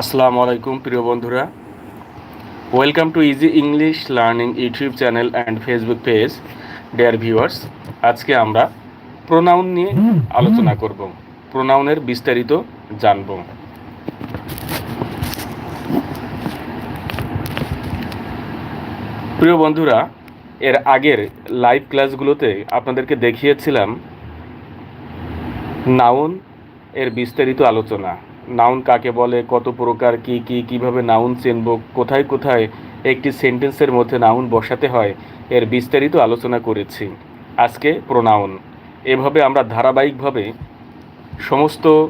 আসসালামু আলাইকুম প্রিয় বন্ধুরা। Welcome to easy English learning YouTube channel and Facebook page dear viewers আজকে আমরা প্রোনাউন নিয়ে আলোচনা করব। প্রোনাউনের বিস্তারিত জানব। প্রিয় বন্ধুরা এর আগের লাইভ ক্লাসগুলোতে আপনাদেরকে দেখিয়েছিলাম নাউন এর বিস্তারিত আলোচনা। নাউন কাকে বলে, কত প্রকার, কি কি, কীভাবে নাউন চিনব, কোথায় কোথায় একটি সেন্টেন্সের মধ্যে নাউন বসাতে হয়, এর বিস্তারিত আলোচনা করেছি। আজকে প্রোনাউন। এভাবে আমরা ধারাবাহিকভাবে সমস্ত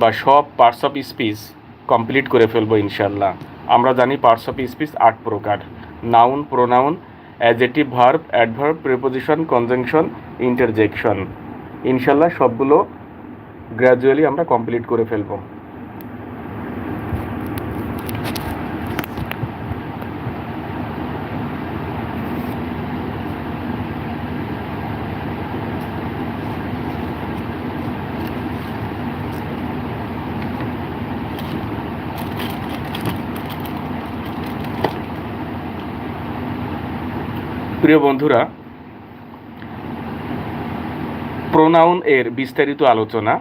বা সব পার্টস অফ স্পিচ কমপ্লিট করে ফেলব ইনশাল্লাহ আমরা জানি পার্টস অফ স্পিচ আট প্রকার। Noun, pronoun adjective verb adverb preposition conjunction interjection ইনশাল্লাহ সবগুলো গ্র্যাজুয়ালি আমরা কমপ্লিট করে ফেলব। প্রিয় বন্ধুরা প্রোনাউন এর বিস্তারিত আলোচনা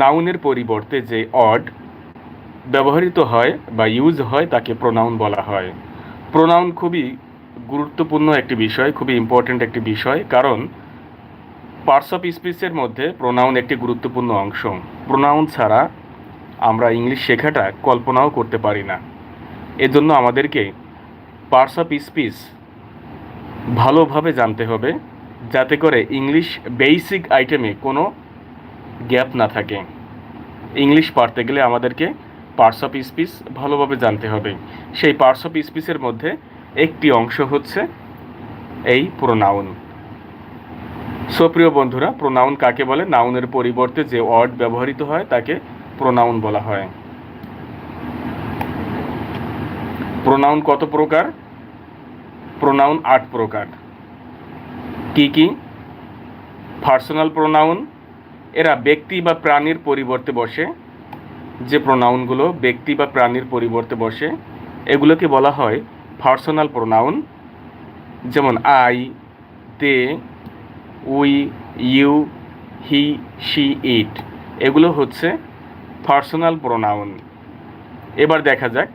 নাউনের পরিবর্তে যে অড ব্যবহৃত হয় বা ইউজ হয় তাকে প্রোনাউন বলা হয়। প্রোনাউন খুবই গুরুত্বপূর্ণ একটি বিষয়, খুবই ইম্পর্ট্যান্ট একটি বিষয়, কারণ পার্টস অফ স্পিচের মধ্যে প্রোনাউন একটি গুরুত্বপূর্ণ অংশ। প্রোনাউন ছাড়া আমরা ইংলিশ শেখাটা কল্পনাও করতে পারি না। এজন্য আমাদেরকে পার্টস অফ স্পিচ ভালোভাবে জানতে হবে যাতে করে ইংলিশ বেসিক আইটেমে কোনো গ্যাপ না থাকে। ইংলিশ পারতে গেলে আমাদেরকে পার্টস অফ স্পিচ ভালোভাবে জানতে হবে। সেই পার্টস অফ স্পিচের মধ্যে একটি অংশ হচ্ছে এই প্রোনাউন। সুপ্রিয় বন্ধুরা, প্রোনাউন কাকে বলে? নাউনের পরিবর্তে যে ওয়ার্ড ব্যবহৃত হয় তাকে প্রোনাউন বলা হয়। প্রোনাউন কত প্রকার? প্রোনাউন আট প্রকার কি কি? পার্সোনাল প্রোনাউন এরা ব্যক্তি বা প্রাণীর পরিবর্তে বসে। যে প্রোনাউনগুলো ব্যক্তি বা প্রাণীর পরিবর্তে বসে, এগুলোকে বলা হয় পার্সোনাল প্রোনাউন যেমন I they we, you, he, she, it. এগুলো হচ্ছে পার্সোনাল প্রোনাউন এবার দেখা যাক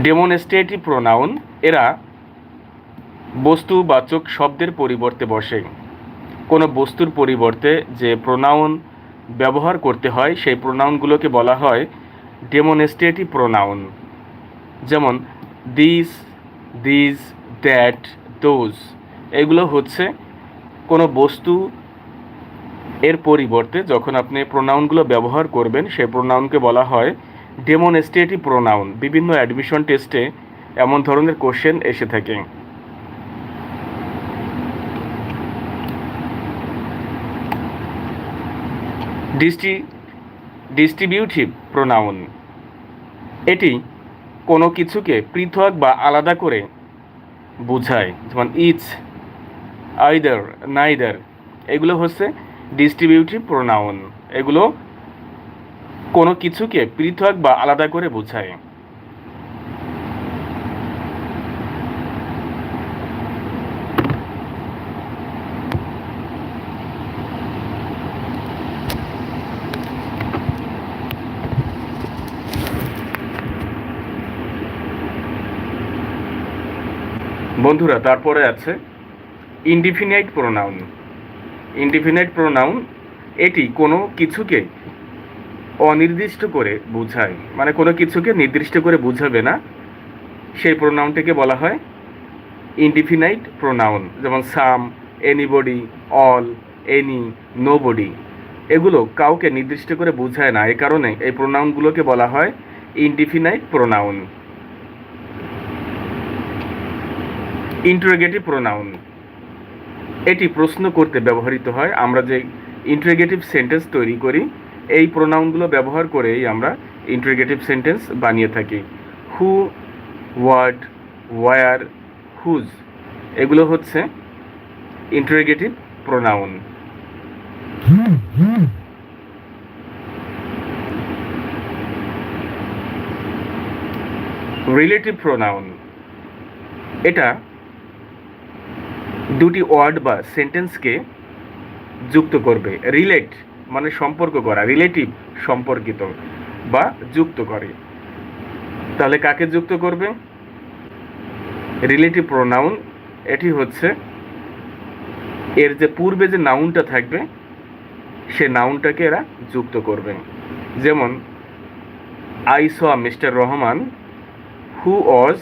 ডেমনস্ট্রেটিভ প্রোনাউন, এরা বস্তুবাচক শব্দের পরিবর্তে বসে। কোনো বস্তুর পরিবর্তে যে প্রোনাউন ব্যবহার করতে হয়, সেই প্রোনাউনগুলোকে বলা হয় ডেমনস্ট্রেটিভ প্রোনাউন। যেমন, দিস দিস দ্যাট দোজ এগুলো হচ্ছে কোনো বস্তু এর পরিবর্তে যখন আপনি প্রোনাউনগুলো ব্যবহার করবেন, সেই প্রোনাউনকে বলা হয় ডেমনস্ট্রেটিভ প্রোনাউন বিভিন্ন অ্যাডমিশন টেস্টে এমন ধরনের কোশ্চেন এসে থাকে। ডিস্ট্রি ডিস্ট্রিবিউটিভ প্রোনাউন এটি কোনো কিছুকে পৃথক বা আলাদা করে বোঝায়, যেমন ইচ আইদার নাইদার এগুলো হচ্ছে ডিস্ট্রিবিউটিভ প্রোনাউন এগুলো কোনো কিছুকে পৃথক বা আলাদা করে বোঝায়। বন্ধুরা, তারপরে আছে ইনডিফিনাইট প্রোনাউন ইনডিফিনাইট প্রোনাউন এটি কোনো কিছুকে অনির্দিষ্ট করে বোঝায়। মানে কোনো কিছুকে নির্দিষ্ট করে বোঝাবে না। সেই প্রোনাউনটিকে বলা হয় ইনডিফিনাইট প্রোনাউন যেমন some anybody all any nobody এগুলো কাউকে নির্দিষ্ট করে বোঝায় না। এ কারণে এই প্রোনাউনগুলোকে বলা হয় ইনডিফিনাইট প্রোনাউন ইন্টারোগেটিভ প্রোনাউন এটি প্রশ্ন করতে ব্যবহৃত হয়। আমরা যে ইন্টারোগেটিভ সেন্টেন্স তৈরি করি এই প্রোনাউনগুলো ব্যবহার করেই আমরা ইন্টারোগেটিভ সেন্টেন্স বানিয়ে থাকি। হু হোয়াট ওয়ার হুজ এগুলো হচ্ছে ইন্টারোগেটিভ প্রোনাউন রিলেটিভ প্রোনাউন এটা দুটি ওয়ার্ড বা সেন্টেন্সকে যুক্ত করবে। রিলেট মানে সম্পর্ক করা রিলেটিভ সম্পর্কিত বা যুক্ত করে। তাহলে কাকে যুক্ত করবে? রিলেটিভ প্রোনাউন এটি হচ্ছে এর যে পূর্বে যে নাউনটা থাকবে, সে নাউনটাকে এরা যুক্ত করবে। যেমন I saw mister Rahman who was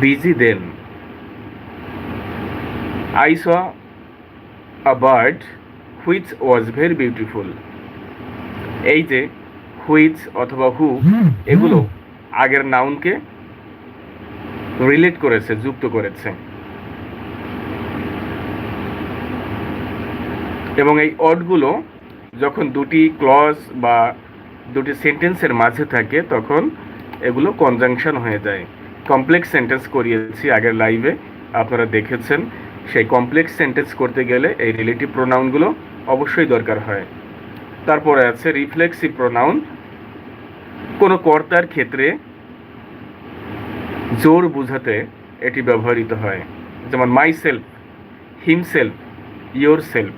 busy then I saw a bird which was very beautiful এই যে হুইচ অথবা হু এগুলো আগের নাউনকে রিলেট করেছে যুক্ত করেছে। এবং এই অডগুলো যখন দুটি ক্লজ বা দুটি সেন্টেন্সের মাঝে থাকে তখন এগুলো কনজাংশন হয়ে যায়। কমপ্লেক্স সেন্টেন্স করিয়েছি আগের লাইভে আপনারা দেখেছেন। সেই কমপ্লেক্স সেন্টেন্স করতে গেলে এই রিলেটিভ প্রোনাউনগুলো অবশ্যই দরকার হয়। তারপরে আছে রিফ্লেক্সিভ প্রোনাউন কোনো কর্তার ক্ষেত্রে জোর বোঝাতে এটি ব্যবহৃত হয়। যেমন myself himself yourself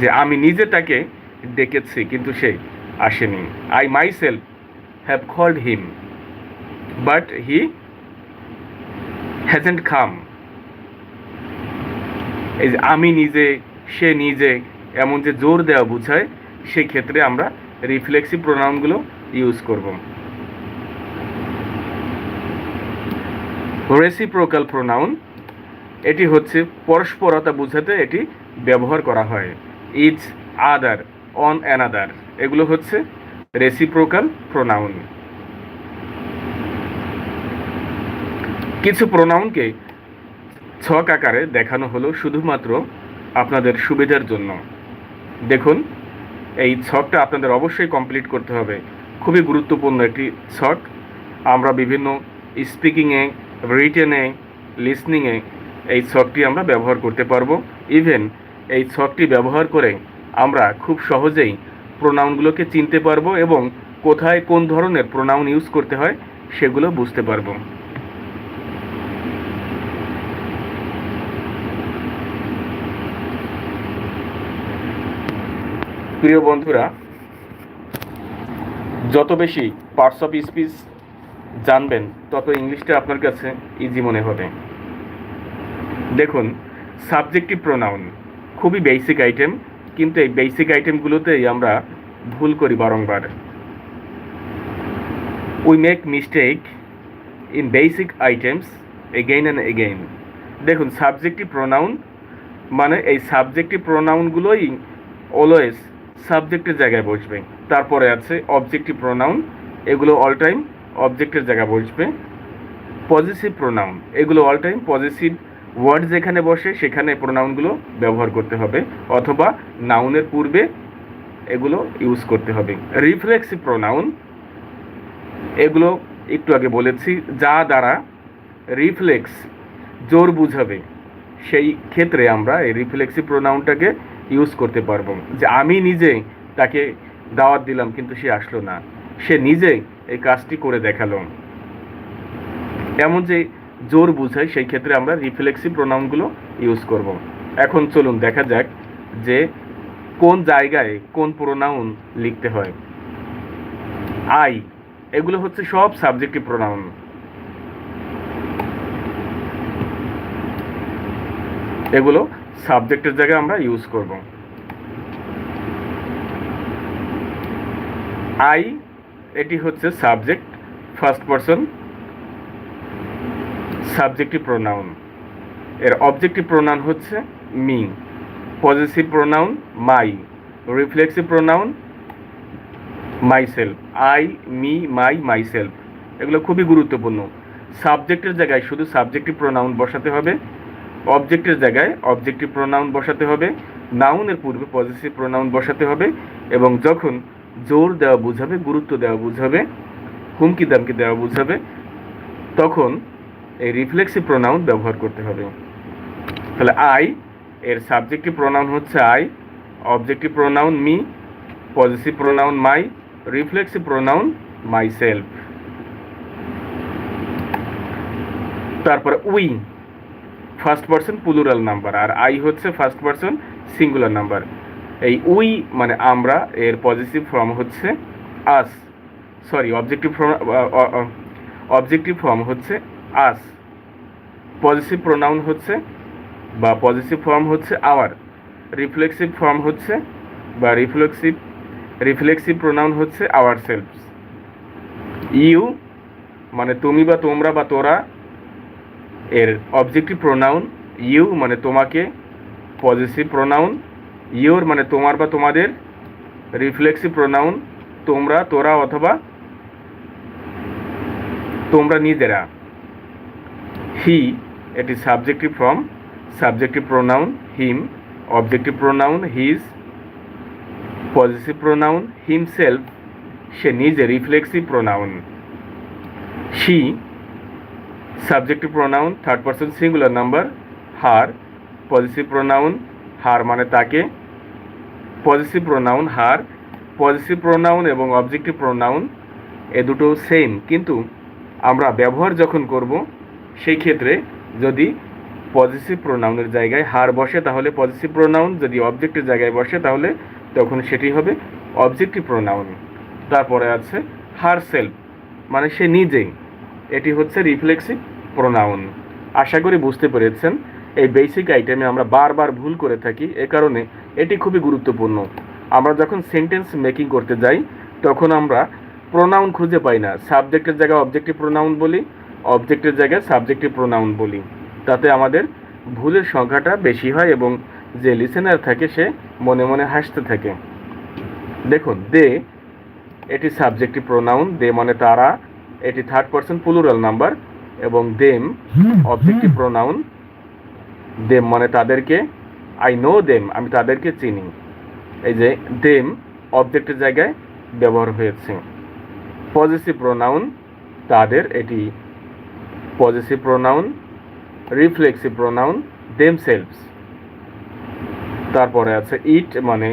যে আমি নিজে তাকে ডেকেছি, কিন্তু সে আসেনি। I myself have called him but he hasn't come এই যে আমি নিজে সে নিজে এমন যে জোর দেওয়া বোঝায় সেই ক্ষেত্রে আমরা রিফ্লেক্সিভ প্রোনাউনগুলো ইউজ করব। রেসিপ্রোকাল প্রোনাউন এটি হচ্ছে পরস্পরতা বোঝাতে এটি ব্যবহার করা হয়। ইজ আদার অন অ্যানাদার এগুলো হচ্ছে রেসিপ্রোকাল প্রোনাউন কিছু প্রোনাউনকে ছক আকারে দেখানো হলো শুধুমাত্র আপনাদের সুবিধার জন্য। দেখুন, এই ছকটা আপনাদের অবশ্যই কমপ্লিট করতে হবে। খুবই গুরুত্বপূর্ণ একটি ছক। আমরা বিভিন্ন স্পিকিংয়ে রিটেনে লিসনিংয়ে এই ছকটি আমরা ব্যবহার করতে পারব। ইভেন এই ছকটি ব্যবহার করে আমরা খুব সহজেই প্রোনাউনগুলোকে চিনতে পারব এবং কোথায় কোন ধরনের প্রোনাউন ইউজ করতে হয় সেগুলো বুঝতে পারব। প্রিয় বন্ধুরা, যত বেশি পার্টস অফ স্পিচ জানবেন, তত ইংলিশটা আপনার কাছে ইজি মনে হবে। দেখুন সাবজেক্টিভ প্রোনাউন খুবই বেসিক আইটেম কিন্তু এই বেসিক আইটেমগুলোতেই আমরা ভুল করি বারংবার। We make mistake in basic items again and again দেখুন সাবজেক্টিভ প্রোনাউন মানে এই সাবজেক্টিভ প্রোনাউনগুলোই অলওয়েজ সাবজেক্টের জায়গায় বসবে। তারপরে আছে অবজেক্টিভ প্রোনাউন এগুলো অল টাইম অবজেক্টের জায়গায় বসবে। পজিটিভ প্রোনাউন এগুলো অল টাইম পজিটিভ ওয়ার্ড যেখানে বসে সেখানে প্রোনাউনগুলো ব্যবহার করতে হবে, অথবা নাউনের পূর্বে এগুলো ইউজ করতে হবে। রিফ্লেক্সিভ প্রোনাউন এগুলো একটু আগে বলেছি, যা দ্বারা রিফ্লেক্স জোর বুঝাবে। সেই ক্ষেত্রে আমরা এই রিফ্লেক্সিভ প্রোনাউনটাকে ইউজ করতে পারব। যে আমি নিজে তাকে দাওয়াত দিলাম, কিন্তু সে আসলো না। সে নিজে এই কাজটি করে দেখাল। এমন যে জোর বুঝায়, সেই ক্ষেত্রে আমরা রিফ্লেক্সিভ প্রোনাউনগুলো ইউজ করব। এখন চলুন দেখা যাক যে কোন জায়গায় কোন প্রোনাউন লিখতে হয়। আই এগুলো হচ্ছে সব সাবজেক্টিভ প্রোনাউন এগুলো সাবজেক্টের জায়গায় আমরা ইউজ করব। আই এটি হচ্ছে subject first person subjective pronoun এর অবজেক্টিভ প্রোনাউন হচ্ছে me possessive pronoun my reflexive pronoun myself I me my myself এগুলো খুবই গুরুত্বপূর্ণ। সাবজেক্টের জায়গায় শুধু সাবজেক্টিভ প্রোনাউন বসাতে হবে। অবজেক্টের জায়গায় অবজেক্টিভ প্রোনাউন বসাতে হবে নাউনের পূর্বে পজিটিভ প্রোনাউন বসাতে হবে এবং যখন জোর দেওয়া বুঝাবে, গুরুত্ব দেওয়া বুঝাবে, হুমকি দামকি দেওয়া বুঝাবে, তখন এই রিফ্লেক্সিভ প্রোনাউন ব্যবহার করতে হবে। তাহলে আই এর সাবজেক্টিভ প্রোনাউন হচ্ছে I objective pronoun me possessive pronoun my reflexive pronoun myself তারপরে we first person plural number R I হচ্ছে ফার্স্ট পার্সন সিঙ্গুলার নাম্বার এই উই মানে আমরা, এর পজিটিভ ফর্ম হচ্ছে us sorry objective form objective form হচ্ছে us positive pronoun হচ্ছে বা পজিটিভ ফর্ম হচ্ছে আওয়ার রিফ্লেক্সিভ ফর্ম হচ্ছে বা রিফ্লেক্সিভ রিফ্লেক্সিভ প্রোনাউন হচ্ছে আওয়ার সেলফস ইউ মানে তুমি বা তোমরা বা তোরা এর অবজেক্টিভ প্রোনাউন ইউ মানে তোমাকে পজিটিভ প্রোনাউন ইউর মানে তোমার বা তোমাদের রিফ্লেক্সিভ প্রোনাউন তোমরা, তোরা অথবা তোমরা নিজেরা। হি এটি subjective form subjective pronoun him objective pronoun his possessive pronoun himself সে নিজে reflexive pronoun she subjective pronoun third person singular number her possessive pronoun her মানে তাকে possessive pronoun her possessive pronoun এবং অবজেক্টিভ প্রোনাউন এ দুটো same কিন্তু আমরা ব্যবহার যখন করব, সেই ক্ষেত্রে যদি পজিটিভ প্রোনাউনের জায়গায় হার বসে, তাহলে পজিটিভ প্রোনাউন যদি অবজেক্টের জায়গায় বসে, তাহলে তখন সেটি হবে অবজেক্টিভ প্রোনাউন তারপরে আছে হার সেলফ মানে সে নিজেই। এটি হচ্ছে রিফ্লেক্সিভ প্রোনাউন আশা করি বুঝতে পেরেছেন। এই বেসিক আইটেমে আমরা বারবার ভুল করে থাকি, এ কারণে এটি খুবই গুরুত্বপূর্ণ। আমরা যখন সেন্টেন্স মেকিং করতে যাই, তখন আমরা প্রোনাউন খুঁজে পাই না। সাবজেক্টের জায়গায় অবজেক্টিভ প্রোনাউন বলি অবজেক্টের জায়গায় সাবজেক্টিভ প্রোনাউন বলি। তাতে আমাদের ভুলের সংখ্যাটা বেশি হয় এবং যে লিসেনার থাকে, সে মনে মনে হাসতে থাকে। দেখুন দে এটি সাবজেক্টিভ প্রোনাউন দে মানে তারা, এটি থার্ড পার্সন প্লুরাল নাম্বার এবং দেম অবজেক্টিভ প্রোনাউন দেম মানে তাদেরকে আই নো দেম আমি তাদেরকে চিনি। এই যে দেম অবজেক্টের জায়গায় ব্যবহার হয়েছে। পজিটিভ প্রোনাউন তাদের এটি possessive pronoun reflexive pronoun themselves তারপরে আছে ইট মানে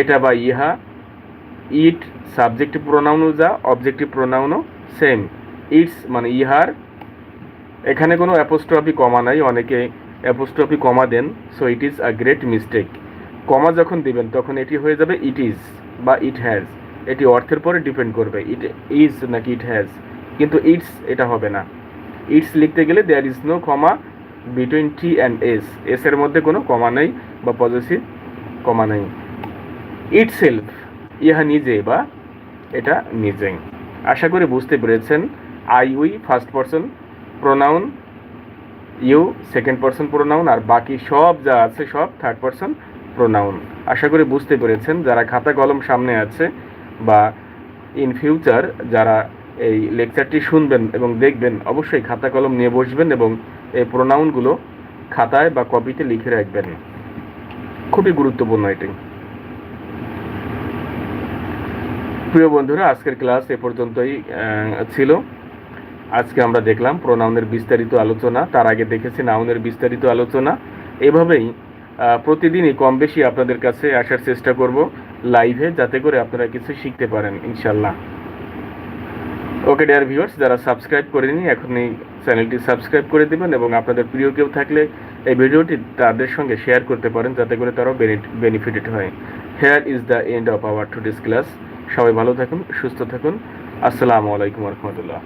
এটা বা ইহা। ইট সাবজেক্টিভ প্রোনাউনও যা অবজেক্টিভ প্রোনাউনও সেম ইটস মানে ইহার এখানে কোনো অ্যাপোস্ট্রফি কমা নাই, অনেকে apostrophe comma then so it is a great mistake comma যখন দিবেন, তখন এটি হয়ে যাবে ইট ইজ বা ইট হ্যাজ এটি অর্থের পরে ডিপেন্ড করবে ইট ইজ নাকি ইট হ্যাজ কিন্তু ইটস এটা হবে না। ইটস লিখতে গেলে there is no comma between T and S S এর মধ্যে কোনো কমা নেই বা পজিটিভ কমা নেই। ইট সেলফ ইহা নিজে বা এটা নিজেই। আশা করি বুঝতে পেরেছেন। I we first person pronoun you second person pronoun আর বাকি সব যা আছে সব থার্ড পার্সন প্রোনাউন আশা করি বুঝতে পেরেছেন, যারা খাতা কলম সামনে আছে বা ইন ফিউচার যারা এই লেকচারটি শুনবেন এবং দেখবেন, অবশ্যই খাতা কলম নিয়ে বসবেন এবং এই প্রোনাউনগুলো খাতায় বা কপিতে লিখে রাখবেন। খুবই গুরুত্বপূর্ণ এটি। প্রিয় বন্ধুরা, আজকের ক্লাস এ পর্যন্তই ছিল। আজকে আমরা দেখলাম প্রোনাউনের বিস্তারিত আলোচনা, তার আগে দেখেছি নাউনের বিস্তারিত আলোচনা। এভাবেই প্রতিদিনই কম বেশি আপনাদের কাছে আসার চেষ্টা করব লাইভে, যাতে করে আপনারা কিছু শিখতে পারেন ইনশাল্লাহ ওকে ডিয়ার ভিউয়ার্স যারা সাবস্ক্রাইব করেনি এখনই চ্যানেলটি সাবস্ক্রাইব করে দেবেন এবং আপনাদের প্রিয় কেউ থাকলে এই ভিডিওটি তাদের সঙ্গে শেয়ার করতে পারেন, যাতে করে তারাও বেনিফিটেড হয়। Here is the end of our today's class সবাই ভালো থাকুন, সুস্থ থাকুন। আসসালামু আলাইকুম রহমতুল্লাহ।